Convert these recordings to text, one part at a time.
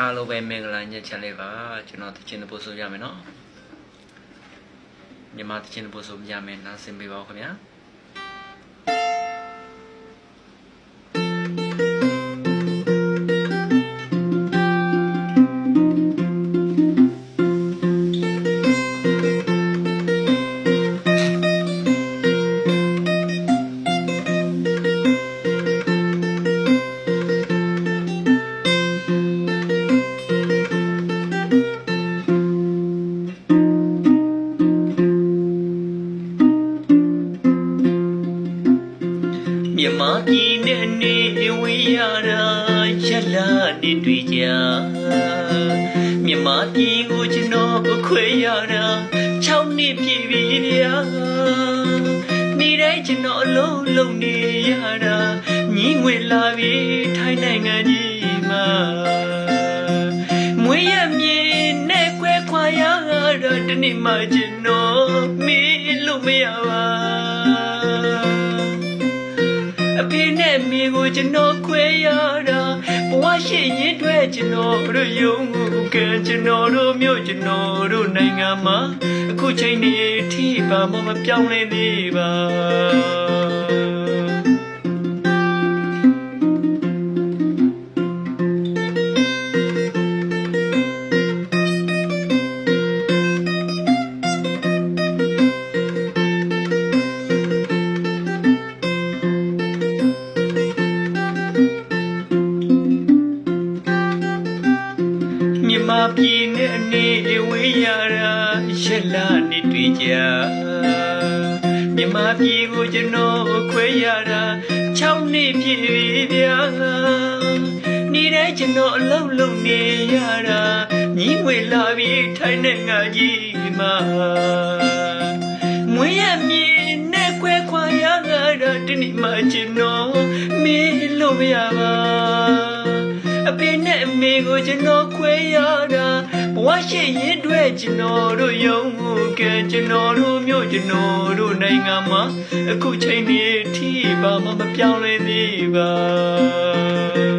အားလုံးပဲမင်္ဂလာညချမ်းလေးပါကျွန်တော်တခြင်းတပုတ်ဆိုရမယ်နော်မြန်မာတခြင်းတပုတ်ဆိုပြမယ်နားဆင်ပေးပါဦးခင်ဗျာ တွေ့ကြမြန်မာပြည်ကိုကျွန်တော်အခွဲရတာ6နှစ်ပြည့်ပြီဗျာနေ့တိုင်းကျွန်တော်အလုံးလုံးနေရတာညီငွေလာပြီထိုင်းနိုင်ငံကြီးမှာမွေးရမြေနဲ့ခွဲခွာရတာတနေ့မှကျွန်တော်မေးလို့မရပါ အဖေနဲ့မိကိုကျွန်တော်ခွဲရတာဘဝရှိရင်တွေ့ကျွန်တော်တို့ယုံမှုကံကျွန်တော်တို့မြို့ကျွန်တော်တို့နိုင်ငံမှာအခုချိန်ဒီအထိပါမမပြောင်းလဲသေးပါ ပြည်နဲ့အနေဝေးရတာရက်လာနေတွေ့ကြမြမပြည်ကိုကျွန်တော်ခွဲရတာ6နှစ်ပြည့်ပြီဗျာနေ့တိုင်းကျွန်တော်အလုံးလုံးနေရတာညီငွေလာပြီးထိုင်းတဲ့ငါကြီးမှာမွေးရမြေနဲ့ခွဲခွာရတာတနေ့မှကျွန်တော်မေးလို့မရပါ အဖေနဲ့အမေကိုကျွန်တော်ခွဲရတာဘဝရှိရင်တွေ့ကျွန်တော်တို့ယုံမှုကဲကျွန်တော်တို့မြို့ကျွန်တော်တို့နိုင်ငံမှာအခုချိန်ဒီအထိဘာမှမပြောင်းလဲသေးပါ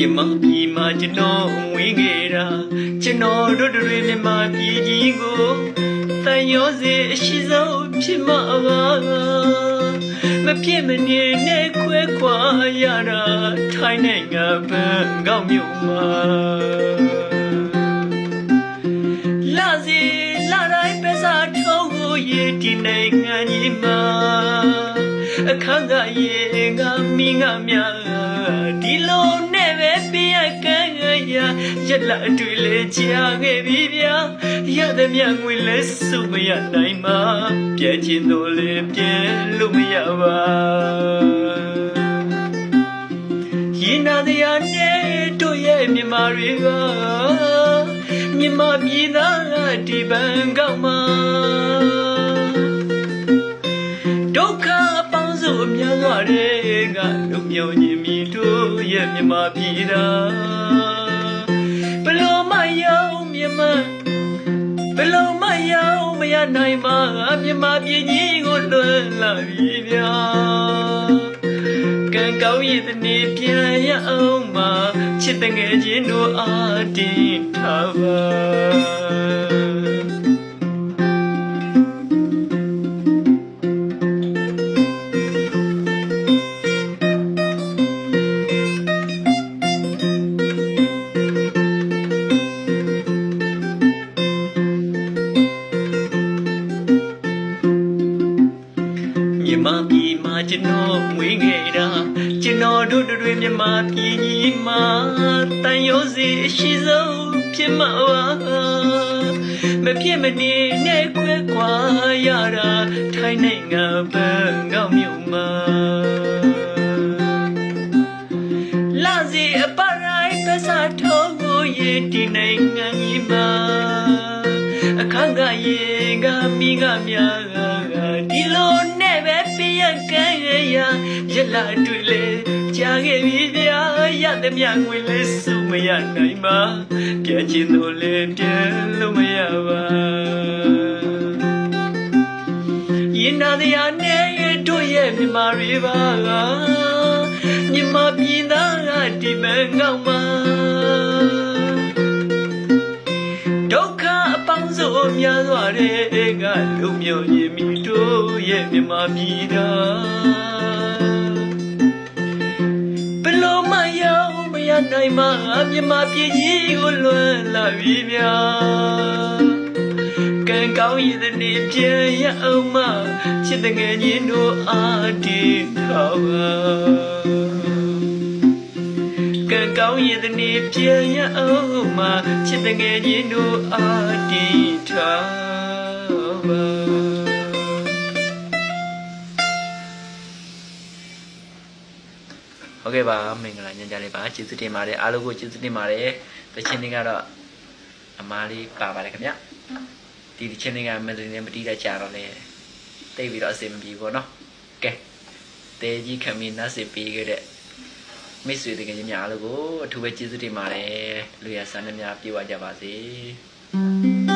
မြန်မာပြည်မှာကျွန်တော်ဝေးခဲ့တာကျွန်တော်တို့တွေမြန်မာပြည်ကြီးကိုတန်ရောစေအရှိဆုံးဖြစ်မှာပါမဖြစ်မနေနဲ့ခွဲခွာရတာထိုင်းနိုင်ငံဘန်ကောက်မြို့မှာလာစီလာတိုင်းပဲစားထုံးကိုရည်ဒီနိုင်ငံကြီးမှာအခန်းကရေငါမိငါမြ ရက်လာအတွေ့လေကြာခဲ့ပြီဗျာရတဲ့မြငွေလဲစုမရနိုင်မှာပြဲချင်းတို့လေပြဲလို့မရပါရင်နာတရားနဲ့တို့ရဲ့မြမတွေကမြမပြည်သားဒီပန်ကောက်မှာဒုက္ခအပေါင်းစုအများစွာတွေကလူမျိုးညီမီတို့ရဲ့မြမပြည်သာဘလို့မရောက် မြမဘလို့မရောက်မရနိုင်ပါမြမပြည်ကြီးကိုလွန်လာပြီဗျာကံကောင်းရည်တနေ့ပြန်ရအောင်မှာချစ်တဲ့ငယ်ချင်းတို့အားတင်းထားပါ မြန်မာပြည်မှာကျွန်တော်မွေးခဲ့တာကျွန်တော်တို့တွေမြန်မာပြည်ကြီးမှာတန်ရိုးစီအရှိဆုံးဖြစ်မှာပါမဖြစ်မနေနဲ့ခွဲခွာရတာထိုင်းနိုင်ငံဘန်ကောက်မြို့မှာလာစီအပရိုင်ပစားထုံးကိုရည်ဒီနိုင်ငံကြီးမှာအခန်းကရေကမိကများဒီ ရရလာတွေ့လေကြာခဲ့ပြီဗျာရတဲ့မြငွေလဲစုမရနိုင်ပါပြန်ချင်တော့လေပြန်လို့မရပါရင်နာတရားနဲ့တို့ရဲ့မြမာတွေပါကမြမပြည်သားကဒီမဲ့ငောက်မှာ ပေါင်းစုံများစွာတဲ့ကလုံမြော်ရင်မိတို့ရဲ့မြမပြည်သားဘယ်လို့မရောက်မရနိုင်မှာမြမပြည်ကြီးကိုလွမ်းလာပြီများကံကောင်းရည်တဲ့နေ့ပြန်ရအောင်မချစ်တဲ့ငယ်ချင်းတို့အားတီထောက်ပါ ကံကောင်းရည်တဲ့နေ့ပြန်ရအောင်မချစ်တဲ့ငယ်ချင်းတို့အားတီထောက်ပါဟုတ်ကဲ့ပါမင်္ဂလာညချမ်းလေးပါကျေးဇူးတင်ပါတယ်အားလုံးကိုကျေးဇူးတင်ပါတယ်တချင်လေးကတော့အမားလေးပါပါတယ်ခင်ဗျဒီဒီချင်းတွေကမလင်းနဲ့မတီးတတ်ကြတော့လေတိတ်ပြီးတော့အဆင်မပြေဘူးပေါ့နော်ကဲတဲကြီးခမင်းနတ်စစ်ပေးခဲ့တဲ့ မိတ်ဆွေတကယ်ကြီးများအားလို့ကိုအထူးပဲကျေးဇူးတင်ပါတယ်လူရဆန်းနှများပြေဝကြပါစေ